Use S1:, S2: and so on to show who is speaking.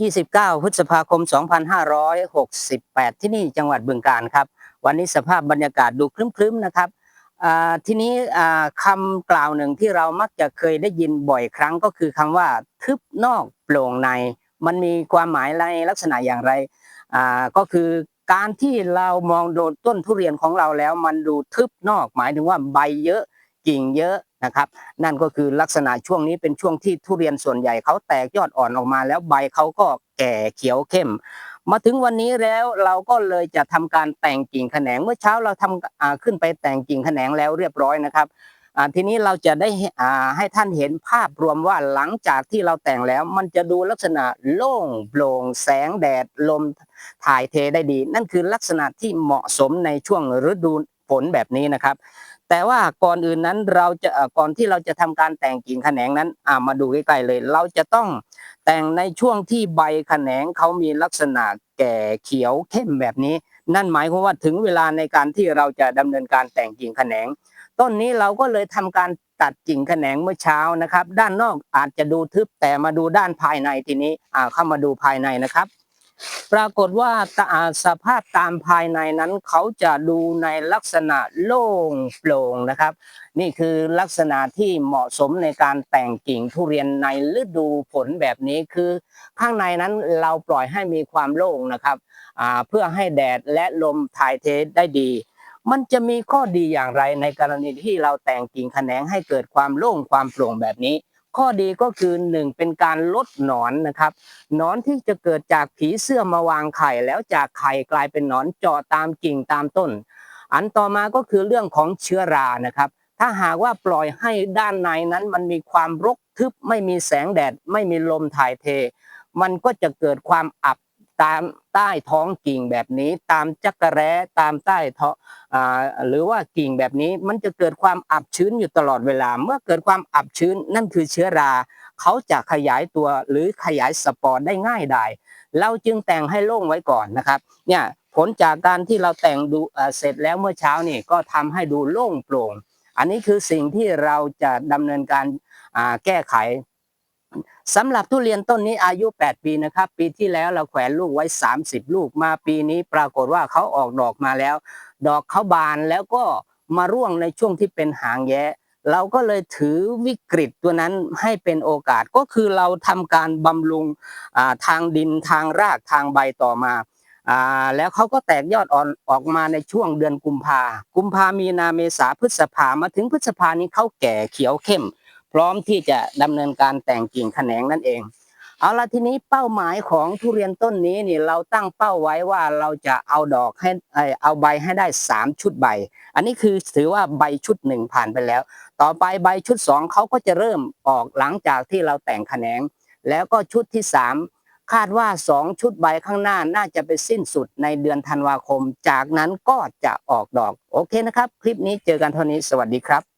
S1: 29 พฤษภาคม 2568 ที่นี่จังหวัดบึงกาฬครับ วันนี้สภาพบรรยากาศดูครึ้มๆนะครับทีนี้คำกล่าวหนึ่งที่เรามักจะเคยได้ยินบ่อยครั้งก็คือคำว่าทึบนอกโปร่งใน มันมีความหมายในลักษณะอย่างไรก็คือการที่เรามองโดนต้นทุเรียนของเราแล้ว มันดูทึบนอกหมายถึงว่าใบเยอะกิ่งเยอะ นะครับ นั่นก็คือลักษณะช่วงนี้เป็นช่วงที่ทุเรียนส่วนใหญ่เขาแตกยอดอ่อนออกมาแล้วใบเขาก็แก่เขียวเข้ม มาถึงวันนี้แล้วเราก็เลยจะทำการแต่งกิ่งแขนงเมื่อเช้าเราทำขึ้นไปแต่งกิ่งแขนงแล้วเรียบร้อยนะครับทีนี้เราจะได้ให้ท่านเห็นภาพรวมว่าหลังจากที่เราแต่งแล้ว มันจะดูลักษณะโล่งโปร่งแสงแดดลมถ่ายเทได้ดี นั่นคือลักษณะที่เหมาะสมในช่วงฤดูฝนแบบนี้นะครับ แต่ว่าก่อนอื่นนั้นเราจะก่อนที่เราจะทำการแต่งกิ่งแขนงนั้นอ่ามาดูใกล้ๆเลย เราจะต้องแต่งในช่วงที่ใบแขนงเขามีลักษณะแก่เขียวเข้มแบบนี้ นั่นหมายความว่าถึงเวลาในการที่เราจะดำเนินการแต่งกิ่งแขนง ต้นนี้เราก็เลยทำการตัดกิ่งแขนงเมื่อเช้านะครับ ด้านนอกอาจจะดูทึบแต่มาดูด้านภายในทีนี้อ่าเข้ามาดูภายในนะครับ ปรากฏว่าสภาพตามภายในนั้นเขาจะดูในลักษณะโล่งโปร่งนะครับ นี่คือลักษณะที่เหมาะสมในการแต่งกิ่งทุเรียนในฤดูฝนแบบนี้คือ ข้างในนั้นเราปล่อยให้มีความโล่งนะครับเพื่อให้แดดและลมถ่ายเทได้ดี มันจะมีข้อดีอย่างไรในกรณีที่เราแต่งกิ่งแขนงให้เกิดความโล่งความโปร่งแบบนี้ ข้อดีก็คือหนึ่งเป็นการลดหนอนนะครับหนอนที่จะเกิดจากผีเสื้อมาวางไข่แล้วจากไข่กลายเป็นหนอนเจาะตามกิ่งตามต้น อันต่อมาก็คือเรื่องของเชื้อรานะครับ ถ้าหากว่าปล่อยให้ด้านในนั้นมันมีความรกทึบไม่มีแสงแดด ไม่มีลมถ่ายเท มันก็จะเกิดความอับ ตามใต้ท้องกิ่งแบบนี้ ตามจักระแร้ตามใต้ท้องหรือว่ากิ่งแบบนี้มันจะเกิดความอับชื้นอยู่ตลอดเวลา เมื่อเกิดความอับชื้นนั่นคือเชื้อรา เขาจะขยายตัวหรือขยายสปอร์ได้ง่ายได้เราจึงแต่งให้โล่งไว้ก่อนนะครับเนี่ยผลจากการที่เราแต่งดูเสร็จแล้วเมื่อเช้านี่ก็ทำให้ดูโล่งโปร่ง อันนี้คือสิ่งที่เราจะดำเนินการแก้ไข สำหรับทุเรียนต้นนี้อายุ 8 ปีนะครับ ปีที่แล้วเราแขวนลูกไว้ 30 ลูกมาปีนี้ปรากฏว่าเขาออกดอกมาแล้ว ดอกเขาบานแล้วก็มาร่วงในช่วงที่เป็นหางแย้เราก็เลยถือวิกฤตตัวนั้นให้เป็นโอกาสก็คือเราทำการบำรุงทางดินทางรากทางใบต่อมาอ่าแล้วเขาก็แตกยอดอ่อนออกมาในช่วงเดือนกุมภา กุมภามีนาเมษาพฤษภามาถึงพฤษภานี้เขาแก่เขียวเข้ม พร้อมที่จะดำเนินการแต่งกิ่งแขนงนั่นเอง เอาละทีนี้เป้าหมายของทุเรียนต้นนี้นี่เราตั้งเป้าไว้ว่าเราจะเอาดอกให้เอาใบให้ได้ 3 ชุดใบ อันนี้คือถือว่าใบชุดหนึ่งผ่านไปแล้ว ต่อไปใบชุดสองเขาก็จะเริ่มออกหลังจากที่เราแต่งแขนง แล้วก็ชุดที่สามคาดว่าสองชุดใบข้างหน้าน่าจะไปสิ้นสุดในเดือนธันวาคม จากนั้นก็จะออกดอก โอเคนะครับ คลิปนี้เจอกันเท่านี้ สวัสดีครับ